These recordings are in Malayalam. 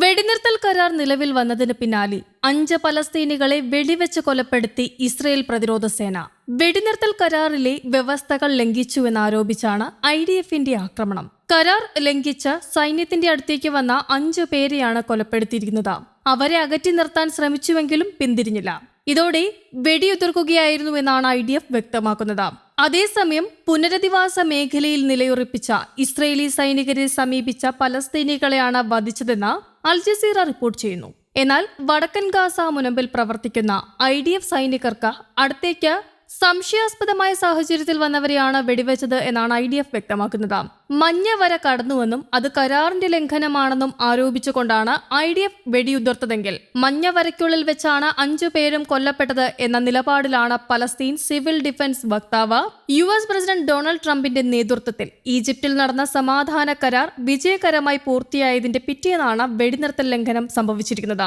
വെടിനിർത്തൽ കരാർ നിലവിൽ വന്നതിന് പിന്നാലെ അഞ്ച് പലസ്തീനികളെ വെടിവെച്ച് കൊലപ്പെടുത്തി ഇസ്രയേൽ പ്രതിരോധ സേന. വെടിനിർത്തൽ കരാറിലെ വ്യവസ്ഥകൾ ലംഘിച്ചുവെന്നാരോപിച്ചാണ് ഐ ഡി എഫിന്റെ ആക്രമണം. കരാർ ലംഘിച്ച സൈന്യത്തിന്റെ അടുത്തേക്ക് വന്ന അഞ്ചു പേരെയാണ് കൊലപ്പെടുത്തിയിരിക്കുന്നത്. അവരെ അകറ്റി നിർത്താൻ ശ്രമിച്ചുവെങ്കിലും പിന്തിരിഞ്ഞില്ല. ഇതോടെ വെടിയുതിർക്കുകയായിരുന്നുവെന്നാണ് ഐ ഡി എഫ് വ്യക്തമാക്കുന്നത്. അതേസമയം പുനരധിവാസ മേഖലയിൽ നിലയുറപ്പിച്ച ഇസ്രയേലി സൈനികരെ സമീപിച്ച പലസ്തീനികളെയാണ് വധിച്ചതെന്ന് അൽ ജസീറ റിപ്പോർട്ട് ചെയ്യുന്നു. എന്നാൽ വടക്കൻ ഗാസ മുനമ്പിൽ പ്രവർത്തിക്കുന്ന ഐ ഡി എഫ് സൈനികർക്ക് അടുത്തേക്ക് സംശയാസ്പദമായ സാഹചര്യത്തിൽ വന്നവരെയാണ് വെടിവെച്ചത് എന്നാണ് ഐ ഡി എഫ് വ്യക്തമാക്കുന്നത്. മഞ്ഞ വര കടന്നുവെന്നും അത് കരാറിന്റെ ലംഘനമാണെന്നും ആരോപിച്ചുകൊണ്ടാണ് ഐ ഡി എഫ് വെടിയുതിർത്തതെങ്കിൽ മഞ്ഞ വരയ്ക്കുള്ളിൽ വെച്ചാണ് അഞ്ചു പേരും കൊല്ലപ്പെട്ടത് എന്ന നിലപാടിലാണ് പലസ്തീൻ സിവിൽ ഡിഫൻസ് വക്താവ്. യു എസ് പ്രസിഡന്റ് ഡൊണാൾഡ് ട്രംപിന്റെ നേതൃത്വത്തിൽ ഈജിപ്തിൽ നടന്ന സമാധാന കരാർ വിജയകരമായി പൂർത്തിയായതിന്റെ പിറ്റേന്നാണ് വെടിനിർത്തൽ ലംഘനം സംഭവിച്ചിരിക്കുന്നത്.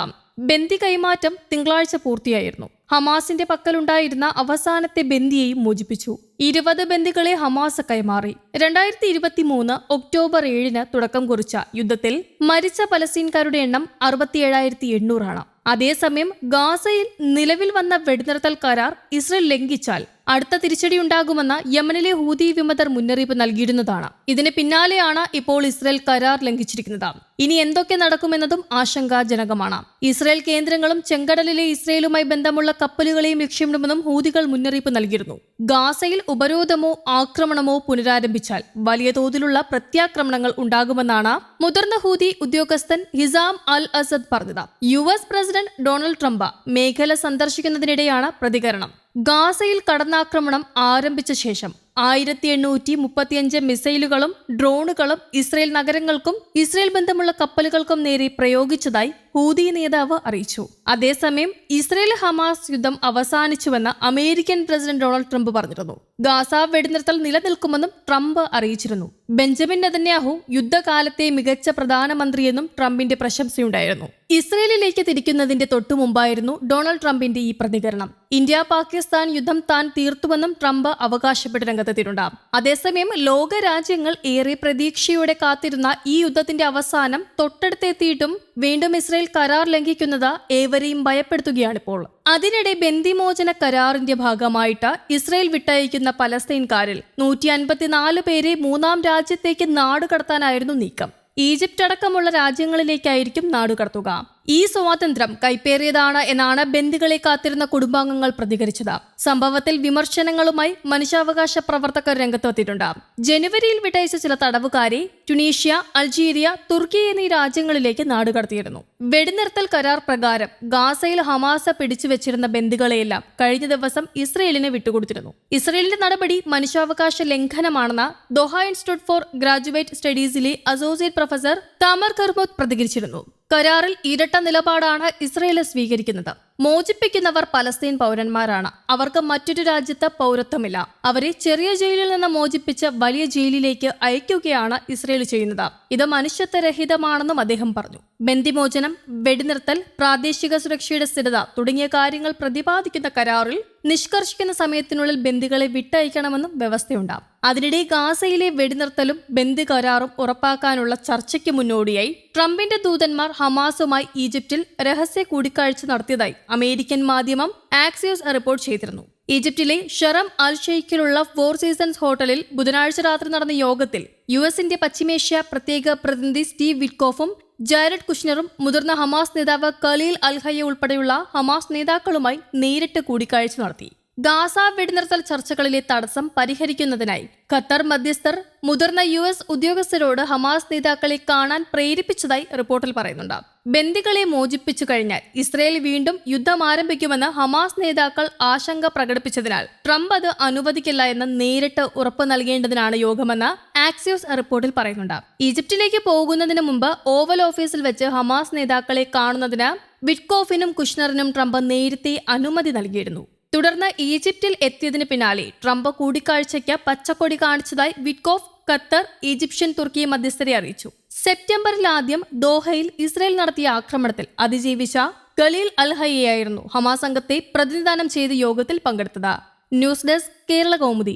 ബന്ദി കൈമാറ്റം തിങ്കളാഴ്ച പൂർത്തിയായിരുന്നു. ഹമാസിന്റെ പക്കലുണ്ടായിരുന്ന അവസാനത്തെ ബന്ദിയെയും മോചിപ്പിച്ചു. ഇരുപത് ബന്ദികളെ ഹമാസ് കൈമാറി. രണ്ടായിരത്തി ഇരുപത്തി മൂന്ന് ഒക്ടോബർ ഏഴിന് തുടക്കം കുറിച്ച യുദ്ധത്തിൽ മരിച്ച പലസ്തീൻകാരുടെ എണ്ണം അറുപത്തിയേഴായിരത്തി എണ്ണൂറാണ് അതേസമയം ഗാസയിൽ നിലവിൽ വന്ന വെടിനിർത്തൽ കരാർ ഇസ്രയേൽ ലംഘിച്ചാൽ അടുത്ത തിരിച്ചടി ഉണ്ടാകുമെന്ന് യമനിലെ ഹൂതി വിമതർ മുന്നറിയിപ്പ് നൽകിയിരുന്നതാണ്. ഇതിന് പിന്നാലെയാണ് ഇപ്പോൾ ഇസ്രയേൽ കരാർ ലംഘിച്ചിരിക്കുന്നത്. ഇനി എന്തൊക്കെ നടക്കുമെന്നതും ആശങ്കാജനകമാണ്. ഇസ്രയേൽ കേന്ദ്രങ്ങളും ചെങ്കടലിലെ ഇസ്രയേലുമായി ബന്ധമുള്ള കപ്പലുകളെയും ലക്ഷ്യമിടുമെന്നും ഹൂതികൾ മുന്നറിയിപ്പ് നൽകിയിരുന്നു. ഗാസയിൽ ഉപരോധമോ ആക്രമണമോ പുനരാരംഭിച്ചാൽ വലിയ തോതിലുള്ള പ്രത്യാക്രമണങ്ങൾ ഉണ്ടാകുമെന്നാണ് മുതിർന്ന ഹൂതി ഉദ്യോഗസ്ഥൻ ഹിസാം അൽ അസദ് പറഞ്ഞത്. U S president Donald Trump മേഖല സന്ദർശിക്കുന്നതിനിടെയാണ് പ്രതികരണം. ഗാസയിൽ കടന്നാക്രമണം ആരംഭിച്ച ശേഷം ആയിരത്തി എണ്ണൂറ്റി മുപ്പത്തിയഞ്ച് മിസൈലുകളും ഡ്രോണുകളും ഇസ്രയേൽ നഗരങ്ങൾക്കും ഇസ്രയേൽ ബന്ധമുള്ള കപ്പലുകൾക്കും നേരെ പ്രയോഗിച്ചതായി ഹൂതി നേതാവ് അറിയിച്ചു. അതേസമയം ഇസ്രയേൽ ഹമാസ് യുദ്ധം അവസാനിച്ചുവെന്ന് അമേരിക്കൻ പ്രസിഡന്റ് ഡൊണാൾഡ് ട്രംപ് പറഞ്ഞിരുന്നു. ഗാസ വെടിനിർത്തൽ നിലനിൽക്കുമെന്നും ട്രംപ് അറിയിച്ചിരുന്നു. ബെഞ്ചമിൻ നെതന്യാഹു യുദ്ധകാലത്തെ മികച്ച പ്രധാനമന്ത്രിയെന്നും ട്രംപിന്റെ പ്രശംസയുണ്ടായിരുന്നു. ഇസ്രയേലിലേക്ക് തിരിക്കുന്നതിന്റെ തൊട്ടു മുമ്പായിരുന്നു ഡൊണാൾഡ് ട്രംപിന്റെ ഈ പ്രതികരണം. ഇന്ത്യ പാകിസ്ഥാൻ യുദ്ധം താൻ തീർത്തുവെന്നും ട്രംപ് അവകാശപ്പെട്ട് രംഗത്തെത്തിയിട്ടുണ്ട്. അതേസമയം ലോക രാജ്യങ്ങൾ ഏറെ പ്രതീക്ഷയോടെ കാത്തിരുന്ന ഈ യുദ്ധത്തിന്റെ അവസാനം തൊട്ടടുത്തെത്തിയിട്ടും വീണ്ടും ഇസ്രയേൽ കരാർ ലംഘിക്കുന്നത് ഏവരെയും ഭയപ്പെടുത്തുകയാണിപ്പോൾ. അതിനിടെ ബന്ദിമോചന കരാറിന്റെ ഭാഗമായിട്ട് ഇസ്രയേൽ വിട്ടയക്കുന്ന പലസ്തീൻകാരിൽ നൂറ്റി അൻപത്തിനാല് പേരെ മൂന്നാം രാജ്യത്തേക്ക് നാടുകടത്താനായിരുന്നു നീക്കം. ഈജിപ്റ്റ് അടക്കമുള്ള രാജ്യങ്ങളിലേക്കായിരിക്കും നാടുകടത്തുക. ഈ സ്വാതന്ത്ര്യം കൈപ്പേറിയതാണ് എന്നാണ് ബന്ദികളെ കാത്തിരുന്ന കുടുംബാംഗങ്ങൾ പ്രതികരിച്ചത്. സംഭവത്തിൽ വിമർശനങ്ങളുമായി മനുഷ്യാവകാശ പ്രവർത്തകർ രംഗത്തെത്തിയിട്ടുണ്ട്. ജനുവരിയിൽ വിട്ടയച്ച ചില തടവുകാരെ ടുണീഷ്യ അൾജീരിയ തുർക്കി എന്നീ രാജ്യങ്ങളിലേക്ക് നാടുകടത്തിയിരുന്നു. വെടിനിർത്തൽ കരാർ പ്രകാരം ഗാസയിൽ ഹമാസ പിടിച്ചു വെച്ചിരുന്ന ബന്ദികളെയെല്ലാം കഴിഞ്ഞ ദിവസം ഇസ്രയേലിന് വിട്ടുകൊടുത്തിരുന്നു. ഇസ്രയേലിന്റെ നടപടി മനുഷ്യാവകാശ ലംഘനമാണെന്ന് ദോഹ ഇൻസ്റ്റിറ്റ്യൂട്ട് ഫോർ ഗ്രാജുവേറ്റ് സ്റ്റഡീസിലെ അസോസിയേറ്റ് പ്രൊഫസർ താമർ കർമോത് പ്രതികരിച്ചിരുന്നു. കരാറിൽ ഇരട്ട നിലപാടാണ് ഇസ്രയേൽ സ്വീകരിക്കുന്നത്. മോചിപ്പിക്കുന്നവർ പലസ്തീൻ പൗരന്മാരാണ്. അവർക്ക് മറ്റൊരു രാജ്യത്ത് പൗരത്വമില്ല. അവരെ ചെറിയ ജയിലിൽ നിന്ന് മോചിപ്പിച്ച് വലിയ ജയിലിലേക്ക് അയക്കുകയാണ് ഇസ്രയേൽ ചെയ്യുന്നത്. ഇത് മനുഷ്യത്വരഹിതമാണെന്നും അദ്ദേഹം പറഞ്ഞു. ബന്ദിമോചനം വെടിനിർത്തൽ പ്രാദേശിക സുരക്ഷയുടെ സ്ഥിരത തുടങ്ങിയ കാര്യങ്ങൾ പ്രതിപാദിക്കുന്ന കരാറിൽ നിഷ്കർഷിക്കുന്ന സമയത്തിനുള്ളിൽ ബന്ദികളെ വിട്ടയക്കണമെന്നും വ്യവസ്ഥയുണ്ടാകും അതിനിടെ ഗാസയിലെ വെടിനിർത്തലും ബന്ദി കരാറും ഉറപ്പാക്കാനുള്ള ചർച്ചയ്ക്ക് മുന്നോടിയായി ട്രംപിന്റെ ദൂതന്മാർ ഹമാസുമായി ഈജിപ്തിൽ രഹസ്യ കൂടിക്കാഴ്ച നടത്തിയതായി അമേരിക്കൻ മാധ്യമം ആക്സിയോസ് റിപ്പോർട്ട് ചെയ്തിരുന്നു. ഈജിപ്തിലെ ഷറം അൽ ഷെയ്ഖിലുള്ള ഫോർ സീസൺസ് ഹോട്ടലിൽ ബുധനാഴ്ച രാത്രി നടന്ന യോഗത്തിൽ യു എസിന്റെ പശ്ചിമേഷ്യ പ്രത്യേക പ്രതിനിധി സ്റ്റീവ് വിറ്റ്കോഫും ജാരഡ് കുഷ്നറും മുതിർന്ന ഹമാസ് നേതാവ് കലീൽ അൽഹയ്യ ഉൾപ്പെടെയുള്ള ഹമാസ് നേതാക്കളുമായി നേരിട്ട് കൂടിക്കാഴ്ച നടത്തി. ഗാസ വെടിനിർത്തൽ ചർച്ചകളിലെ തടസ്സം പരിഹരിക്കുന്നതിനായി ഖത്തർ മധ്യസ്ഥർ മുതിർന്ന യു എസ് ഉദ്യോഗസ്ഥരോട് ഹമാസ് നേതാക്കളെ കാണാൻ പ്രേരിപ്പിച്ചതായി റിപ്പോർട്ടിൽ പറയുന്നുണ്ട്. ബന്ദികളെ മോചിപ്പിച്ചു കഴിഞ്ഞാൽ ഇസ്രയേൽ വീണ്ടും യുദ്ധം ആരംഭിക്കുമെന്ന് ഹമാസ് നേതാക്കൾ ആശങ്ക പ്രകടിപ്പിച്ചതിനാൽ ട്രംപ് അത് അനുവദിക്കില്ല എന്ന് നേരിട്ട് ഉറപ്പ് നൽകേണ്ടതിനാണ് യോഗമെന്ന് ആക്സിയോസ് റിപ്പോർട്ടിൽ പറയുന്നുണ്ട്. ഈജിപ്തിലേക്ക് പോകുന്നതിന് മുമ്പ് ഓവൽ ഓഫീസിൽ വെച്ച് ഹമാസ് നേതാക്കളെ കാണുന്നതിന് വിറ്റ്കോഫിനും കുഷ്ണറിനും ട്രംപ് നേരത്തെ അനുമതി നൽകിയിരുന്നു. തുടർന്ന് ഈജിപ്തിൽ എത്തിയതിന് പിന്നാലെ ട്രംപ് കൂടിക്കാഴ്ചയ്ക്ക് പച്ചക്കൊടി കാണിച്ചതായി വിറ്റ്കോഫ് ഖത്തർ ഈജിപ്ഷ്യൻ തുർക്കി മധ്യസ്ഥരെ അറിയിച്ചു. സെപ്റ്റംബറിൽ ആദ്യം ദോഹയിൽ ഇസ്രയേൽ നടത്തിയ ആക്രമണത്തിൽ അതിജീവിച്ച ഖലീൽ അൽഹയ്യയായിരുന്നു ഹമാസ് സംഘത്തെ പ്രതിനിധാനം ചെയ്ത് യോഗത്തിൽ പങ്കെടുത്തത്. News desk Kerala Kaumudi.